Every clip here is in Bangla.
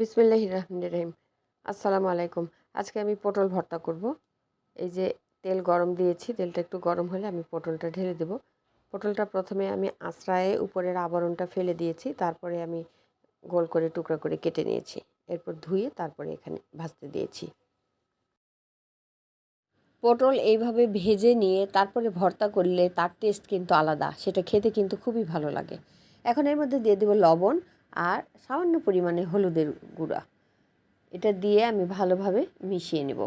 বিসমিল্লাহ রহমান রহিম। আসসালামু আলাইকুম। আজকে আমি পটল ভর্তা করব। এই যে তেল গরম দিয়েছি, তেলটা একটু গরম হলে আমি পটলটা ঢেলে দেব। পটলটা প্রথমে আমি আশ্রায়ে উপরের আবরণটা ফেলে দিয়েছি, তারপরে আমি গোল করে টুকরা করে কেটে নিয়েছি। এরপর ধুয়ে তারপরে এখানে ভাজতে দিয়েছি। পটল এইভাবে ভেজে নিয়ে তারপরে ভর্তা করলে তার টেস্ট কিন্তু আলাদা, সেটা খেতে কিন্তু খুবই ভালো লাগে। এখন এর মধ্যে দিয়ে দেবো লবণ আর সামান্য পরিমাণে হলুদের গুঁড়া। এটা দিয়ে আমি ভালোভাবে মিশিয়ে নেব।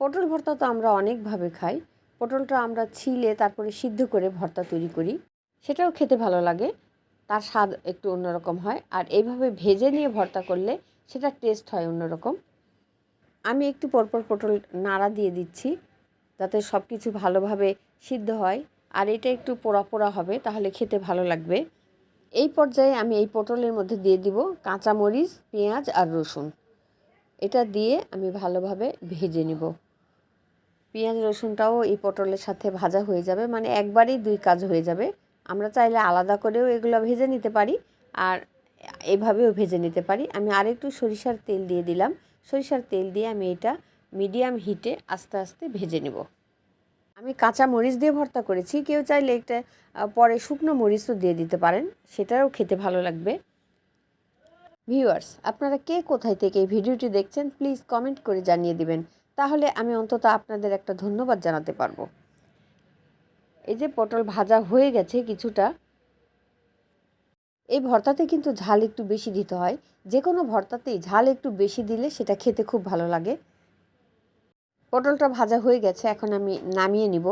পটল ভর্তা তো আমরা অনেকভাবে খাই। পটলটা আমরা ছিলে তারপরে সিদ্ধ করে ভর্তা তৈরি করি। সেটাও খেতে ভালো লাগে। তার স্বাদ একটু অন্যরকম হয়। আর এইভাবে ভেজে নিয়ে ভর্তা করলে সেটা টেস্ট হয় অন্যরকম। আমি একটু পরপর পটল নাড়া দিয়ে দিচ্ছি যাতে সব কিছু ভালোভাবে সিদ্ধ হয়। আর এটা একটু পোড়া পোড়া হবে, তাহলে খেতে ভালো লাগবে। এই পর্যায়ে আমি এই পটলের মধ্যে দিয়ে দিব কাঁচামরিচ, পেঁয়াজ আর রসুন। এটা দিয়ে আমি ভালোভাবে ভেজে নিব। পেঁয়াজ, রসুনটাও এই পটলের সাথে ভাজা হয়ে যাবে মানে একবারেই দুই কাজ হয়ে যাবে। আমরা চাইলে আলাদা করেও এগুলো ভেজে নিতে পারি আর এভাবেও ভেজে নিতে পারি। আমি আরেকটু সরিষার তেল দিয়ে দিলাম। সরিষার তেল দিয়ে আমি এটা মিডিয়াম হিটে আস্তে আস্তে ভেজে নেব। আমি কাঁচা মরিচ দিয়ে ভর্তা করেছি। কেউ চাইলে একটা পরে শুকনো মরিচও দিয়ে দিতে পারেন। সেটাও খেতে ভালো লাগবে। ভিউয়ার্স, আপনারা কে কোথায় থেকে এই ভিডিওটি দেখছেন, প্লিজ কমেন্ট করে জানিয়ে দিবেন। তাহলে আমি অন্তত আপনাদের একটা ধন্যবাদ জানাতে পারব। এই যে পটল ভাজা হয়ে গেছে কিছুটা। এই ভর্তাতে কিন্তু ঝাল একটু বেশি দিতে হয়। যে কোনো ভর্তাতেই ঝাল একটু বেশি দিলে সেটা খেতে খুব ভালো লাগে। পটলটা ভাজা হয়ে গেছে, এখন আমি নামিয়ে নিব।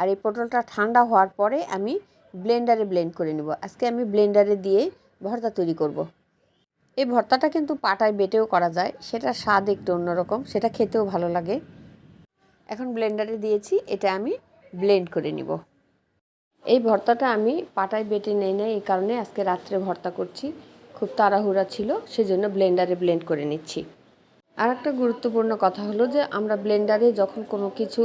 আর এই পটলটা ঠান্ডা হওয়ার পরে আমি ব্লেন্ডারে ব্লেন্ড করে নিব। আজকে আমি ব্লেন্ডারে দিয়ে ভর্তা তৈরি করব। এই ভর্তাটা কিন্তু পাটায় বেটেও করা যায় সেটা স্বাদ একটু অন্যরকম, সেটা খেতেও ভালো লাগে। এখন ব্লেন্ডারে দিয়েছি, এটা আমি ব্লেন্ড করে নিব। এই ভর্তাটা আমি পাটায় বেটে নেই, নাই এই কারণে আজকে রাত্রে ভর্তা করছি। খুব তাড়াহুড়া ছিল, সেজন্য ব্লেন্ডারে ব্লেন্ড করে নিচ্ছি। আর একটা গুরুত্বপূর্ণ কথা হলো যে আমরা ব্লেন্ডারে যখন কোনো কিছু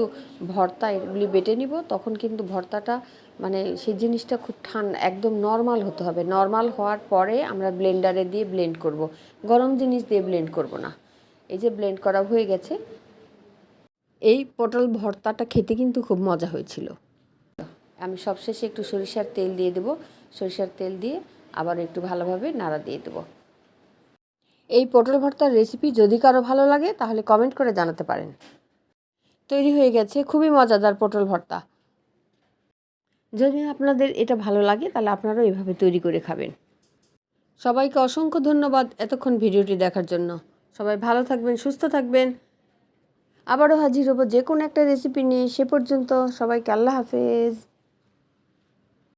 ভর্তা এগুলি বেটে নিব, তখন কিন্তু ভর্তাটা মানে সেই জিনিসটা খুব ঠান্ডা একদম নর্মাল হতে হবে। নর্মাল হওয়ার পরে আমরা ব্লেন্ডারে দিয়ে ব্লেন্ড করব। গরম জিনিস দিয়ে ব্লেন্ড করব না। এই যে ব্লেন্ড করা হয়ে গেছে। এই পটল ভর্তাটা খেতে কিন্তু খুব মজা হয়েছিল। আমি সবশেষে একটু সরিষার তেল দিয়ে দেবো। সরিষার তেল দিয়ে আবার একটু ভালোভাবে নাড়া দিয়ে দেবো। এই পটল ভর্তার রেসিপি যদি কারও ভালো লাগে, তাহলে কমেন্ট করে জানাতে পারেন। তৈরি হয়ে গেছে খুবই মজাদার পটল ভর্তা। যদি আপনাদের এটা ভালো লাগে, তাহলে আপনারাও এভাবে তৈরি করে খাবেন। সবাইকে অসংখ্য ধন্যবাদ এতক্ষণ ভিডিওটি দেখার জন্য। সবাই ভালো থাকবেন, সুস্থ থাকবেন। আবারও হাজির হব যে কোনো একটা রেসিপি নিয়ে। সে পর্যন্ত সবাইকে আল্লাহ হাফেজ।